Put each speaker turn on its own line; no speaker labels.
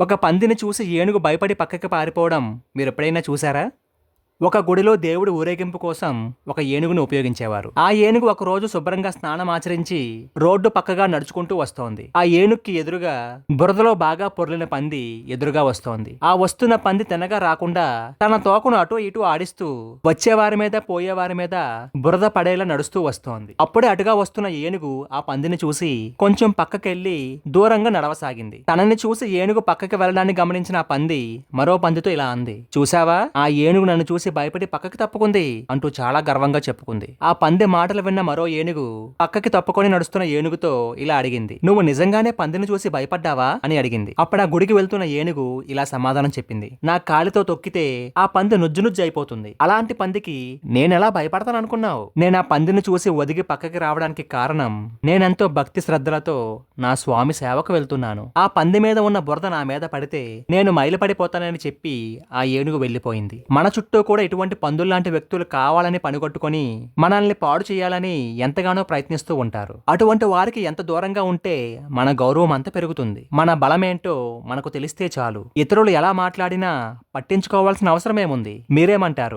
ఒక పందిని చూసి ఏనుగు భయపడి పక్కకి పారిపోవడం మీరు ఎప్పుడైనా చూసారా? ఒక గుడిలో దేవుడి ఊరేగింపు కోసం ఒక ఏనుగును ఉపయోగించేవారు. ఆ ఏనుగు ఒక రోజు శుభ్రంగా స్నానం ఆచరించి రోడ్డు పక్కగా నడుచుకుంటూ వస్తోంది. ఆ ఏనుగుకి ఎదురుగా బురదలో బాగా పొర్లిన పంది ఎదురుగా వస్తోంది. ఆ వస్తున్న పంది తినగా రాకుండా తన తోకను అటు ఇటు ఆడిస్తూ వచ్చేవారి మీద పోయేవారి మీద బురద పడేలా నడుస్తూ వస్తోంది. అప్పుడే అటుగా వస్తున్న ఏనుగు ఆ పందిని చూసి కొంచెం పక్కకెళ్ళి దూరంగా నడవసాగింది. తనని చూసి ఏనుగు పక్కకి వెళ్ళడాన్ని గమనించిన ఆ పంది మరో పందితో ఇలా అంది. చూసావా ఆ ఏనుగు నన్ను చూసి భయపడి పక్కకి తప్పుకుంది అంటూ చాలా గర్వంగా చెప్పుకుంది. ఆ పంది మాటలు విన్న మరో ఏనుగు పక్కకి తప్పుకొని నడుస్తున్న ఏనుగుతో ఇలా అడిగింది. నువ్వు నిజంగానే పందిని చూసి భయపడ్డావా? అని అడిగింది. అప్పుడు ఆ గుడికి వెళ్తున్న ఏనుగు ఇలా సమాధానం చెప్పింది. నా కాలితో తొక్కితే ఆ పంది నుజ్జు నుజ్జు అయిపోతుంది. అలాంటి పందికి నేనెలా భయపడతాను అనుకున్నావు నేను ఆ పందిని చూసి ఒదిగి పక్కకి రావడానికి కారణం నేనెంతో భక్తి శ్రద్ధలతో నా స్వామి సేవకు వెళ్తున్నాను. ఆ పంది మీద ఉన్న బురద నా మీద పడితే నేను మైలుపడిపోతానని చెప్పి ఆ ఏనుగు వెళ్ళిపోయింది. మన చుట్టూ కూడా కూడా ఇటువంటి పందుల్లాంటి వ్యక్తులు కావాలని పనిగొట్టుకొని మనల్ని పాడు చేయాలని ఎంతగానో ప్రయత్నిస్తూ ఉంటారు. అటువంటి వారికి ఎంత దూరంగా ఉంటే మన గౌరవం అంత పెరుగుతుంది. మన బలమేంటో మనకు తెలిస్తే చాలు. ఇతరులు ఎలా మాట్లాడినా పట్టించుకోవాల్సిన అవసరమేముంది? మీరేమంటారు?